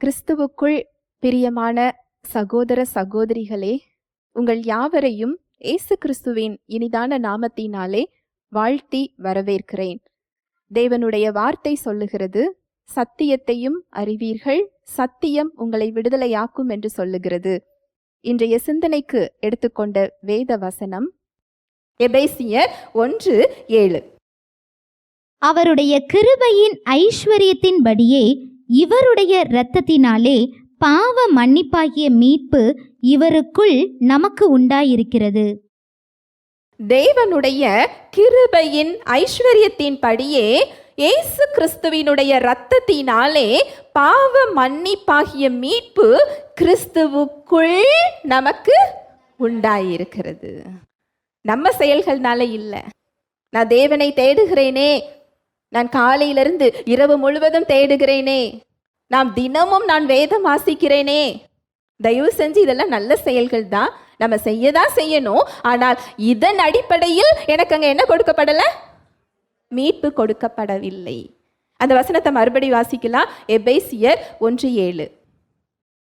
கிறிஸ்துவுக்குள் பிரியமான சகோதர சகோதரிகளே உங்கள் யாவரையும் இயேசு கிறிஸ்துவின் இனிதான நாமத்தினாலே வாழ்த்தி வரவேற்கிறேன். தேவனுடைய வார்த்தை சொல்லுகிறது சத்தியத்தையும் அறிவீர்கள் சத்தியம் உங்களை விடுதலையாக்கும் என்று சொல்லுகிறது. இன்றைய சிந்தனைக்கு எடுத்துக்கொண்ட வேத வசனம் எபேசியர் ஒன்று ஏழு. அவருடைய கிருபையின் ஐஸ்வர்யத்தின்படியே இவருடைய இரத்தத்தினாலே பாவ மன்னிப்பாகிய மீட்பு இவருக்குள் நமக்கு உண்டாயிருக்கிறது. தேவனுடைய கிருபையின் ஐஸ்வர்யத்தின் படியே இயேசு கிறிஸ்துவினுடைய இரத்தத்தினாலே பாவ மன்னிப்பாகிய மீட்பு கிறிஸ்துவுக்குள் நமக்கு உண்டாயிருக்கிறது. நம்ம செயல்கள்னால இல்லை. நான் தேவனை தேடுகிறேனே நான் காலையிலிருந்து இரவு முழுவதும் தேடுகிறேனே. நாம் தினமும் நான் வேதம் வாசிக்கிறேனே. தயவு செஞ்சு இதெல்லாம் நல்ல செயல்கள் தான் நம்ம செய்ய தான் செய்யணும். ஆனால் இதன் அடிப்படையில் எனக்கு அங்கே என்ன கொடுக்கப்படலை? மீட்பு கொடுக்கப்படவில்லை. அந்த வசனத்தை மறுபடி வாசிக்கலாம். எபேசியர் ஒன்று ஏழு.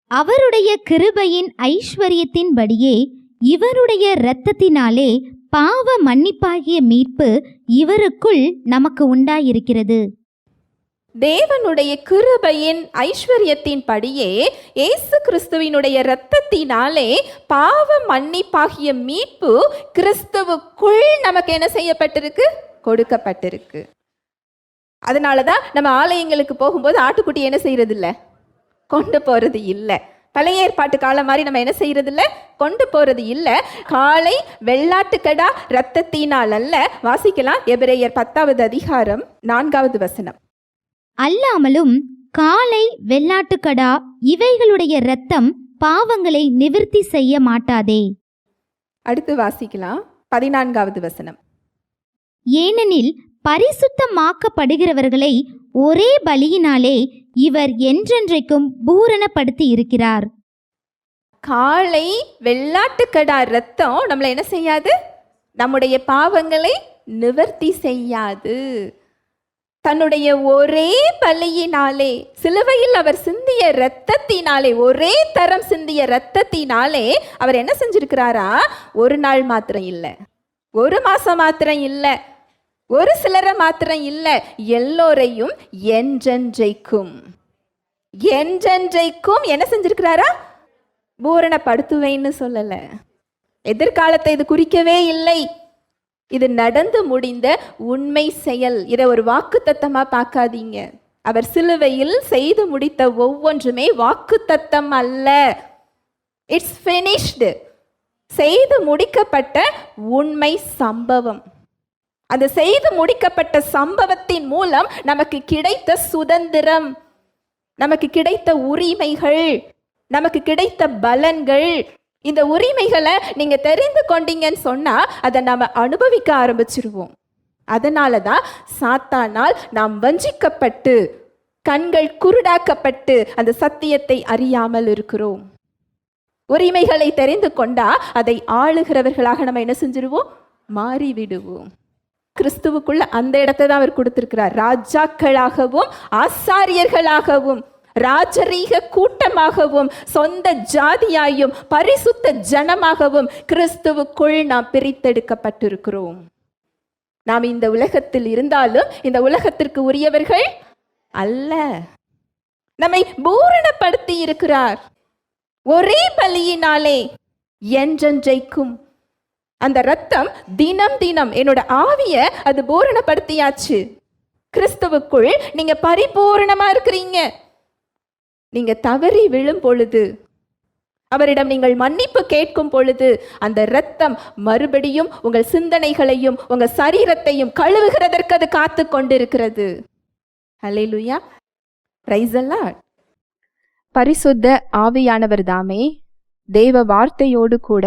அவருடைய கிருபையின் ஐஸ்வர்யத்தின்படியே இவருடைய இரத்தத்தினாலே பாவ மன்னிப்பாகிய மீட்பு இவருக்குள் நமக்கு உண்டாயிருக்கிறது. தேவனுடைய கிருபையின் ஐஸ்வர்யத்தின் படியே இயேசு கிறிஸ்துவினுடைய இரத்தத்தினாலே பாவ மன்னிப்பாகிய மீட்பு கிறிஸ்துவுக்குள் நமக்கு என்ன செய்யப்பட்டிருக்கு? கொடுக்கப்பட்டிருக்கு. அதனால தான் நம்ம ஆலயங்களுக்கு போகும்போது ஆட்டுக்குட்டி என்ன செய்யறது இல்லை கொண்டு போறது இல்லை. பழைய ஏற்பாட்டு காலம் மாதிரி நம்ம என்ன செய்யறது இல்ல கொண்டு போறது இல்லை. காலை வெள்ளாட்டுக்கடா இரத்தத்தினால் அல்ல. வாசிக்கலாம். எபிரேயர் பத்தாவது அதிகாரம் நான்காவது வசனம். அல்லாமலும் காளை வெள்ளாட்டுக்கடா இவைகளுடைய இரத்தம் பாவங்களை நிவிர்த்தி செய்ய மாட்டாதே. அடுத்து வாசிக்கலாம். பதினான்காவது வசனம். ஏனெனில் பரிசுத்தமாக்கப்படுகிறவர்களை ஒரே பலியினாலே இவர் என்றென்றைக்கும் பூரணப்படுத்தி இருக்கிறார் காளை வெள்ளாட்டுக்கடா ரத்தம் நம்மளை என்ன செய்யாது? நம்முடைய பாவங்களை நிவர்த்தி செய்யாது. தன்னுடைய ஒரே பலியினாலே சிலுவையில் அவர் சிந்திய இரத்தத்தினாலே ஒரே தரம் சிந்திய இரத்தத்தினாலே அவர் என்ன செஞ்சிருக்கிறாரா? ஒரு நாள் மாத்திரம் இல்லை. ஒரு மாசம் மாத்திரம் இல்லை. ஒரு சிலரை மாத்திரம் இல்லை எல்லோரையும் என்றென்றைக்கும். என்றென்றைக்கும் என்ன செஞ்சிருக்கிறாரா? பூரணப்படுத்துவேன்னு சொல்லலை. எதிர்காலத்தை இது குறிக்கவே இல்லை. இது நடந்து முடிந்த உண்மை செயல். இதை ஒரு வாக்கு தத்தமாக பார்க்காதீங்க. அவர் சிலுவையில் செய்து முடித்த ஒவ்வொன்றுமே வாக்கு தத்தம் அல்ல. இட்ஸ் ஃபினிஷ்டு செய்து முடிக்கப்பட்ட உண்மை சம்பவம். அந்த செய்து முடிக்கப்பட்ட சம்பவத்தின் மூலம் நமக்கு கிடைத்த சுதந்திரம் நமக்கு கிடைத்த உரிமைகள் நமக்கு கிடைத்த பலன்கள். இந்த உரிமைகளை நீங்க தெரிந்து கொண்டீங்கன்னு சொன்னா அதை நாம அனுபவிக்க ஆரம்பிச்சிருவோம். அதனால தான் சாத்தானால் நாம் வஞ்சிக்கப்பட்டு கண்கள் குருடாக்கப்பட்டு அந்த சத்தியத்தை அறியாமல் இருக்கிறோம். உரிமைகளை தெரிந்து கொண்டா அதை ஆளுகிறவர்களாக நம்ம என்ன செஞ்சிருவோம்? மாறிவிடுவோம். கிறிஸ்துவுக்குள்ள அந்த இடத்தை தான் அவர் கொடுத்திருக்கிறார். ராஜாக்களாகவும் ஆசாரியர்களாகவும் ராஜரீக கூட்டமாகவும் சொந்த ஜாதியாயும் பரிசுத்த ஜனமாகவும் கிறிஸ்துவுக்குள் நாம் பிரித்தெடுக்கப்பட்டிருக்கிறோம். நாம் இந்த உலகத்தில் இருந்தாலும் இந்த உலகத்திற்கு உரியவர்கள் அல்ல. நம்மை பூரணப்படுத்தி இருக்கிறார். ஒரே பலியினாலே என்றென்றைக்கும் அந்த ரத்தம் தினம் தினம் என்னோட ஆவிய அது பூரணப்படுத்தியாச்சு. கிறிஸ்துவுக்குள் நீங்க பரிபூரணமா இருக்கிறீங்க. நீங்க தவறி விழும் பொழுது அவரிடம் நீங்கள் மன்னிப்பு கேட்கும் பொழுது அந்த இரத்தம் மறுபடியும் உங்கள் சிந்தனைகளையும் உங்கள் சரீரத்தையும் கழுவுகிறதற்கு அது காத்து கொண்டிருக்கிறது. ஹalleluya பிரைஸ் பரிசுத்த ஆவியானவர் தாமே தேவ வார்த்தையோடு கூட